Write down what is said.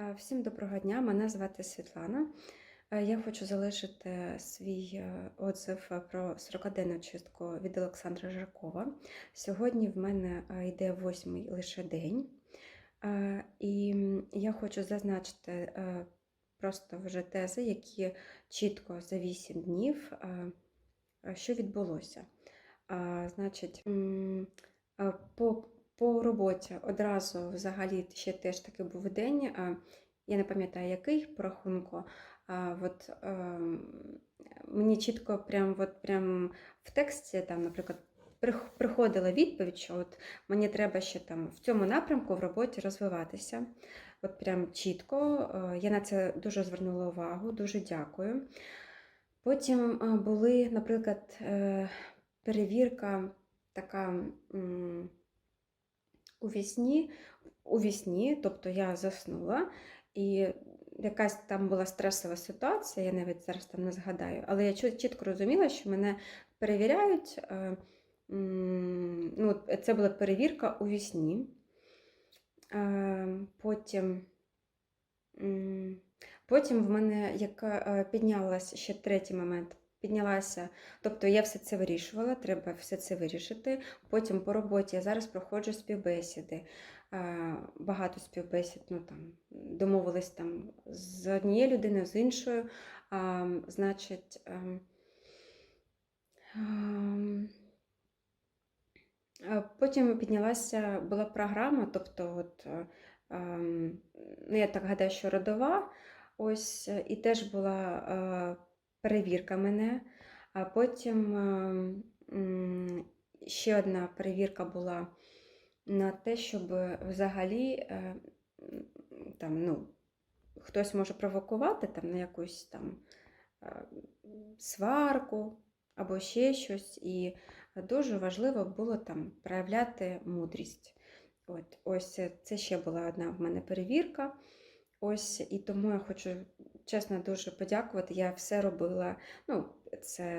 Е, Всім доброго дня, мене звати Світлана. Е, Я хочу залишити свій е, отзив про 40-денну чистку від Олександра Жиркова. Сьогодні в мене йде восьмий лише день, і я хочу зазначити просто вже тези, які чітко за 8 днів, що відбулося. Значить, по по роботі одразу взагалі ще теж такий був день. Я не пам'ятаю, який по рахунку. От, ем, мені чітко прям, от, прям в тексті, там, наприклад, приходила відповідь, що от мені треба ще там в цьому напрямку в роботі розвиватися. От прям чітко. Е, Я на це дуже звернула увагу, дуже дякую. Потім е, були, наприклад, е, перевірка така. М, у вісні, тобто я заснула, і якась там була стресова ситуація, я навіть зараз там не згадаю, але я чітко розуміла, що мене перевіряють. е, Ну, це була перевірка у вісні. Е, Потім, потім в мене як е, піднялася ще третій момент. Піднялася, тобто я все це вирішувала, треба все це вирішити. Потім по роботі я зараз проходжу співбесіди. Багато співбесід, ну там домовились там з однією людиною, з іншою. А, Значить, ем, е, потім піднялася була програма, тобто, от, ем, ну, я так гадаю, що родова, ось, і теж була перевірка мене. А потім ем, ще одна перевірка була на те, щоб взагалі е, там, ну, хтось може провокувати там, на якусь там е, сварку або ще щось. І дуже важливо було там проявляти мудрість. От, ось е, це ще була одна в мене перевірка. Ось, і тому я хочу чесно дуже подякувати. Я все робила. Ну, це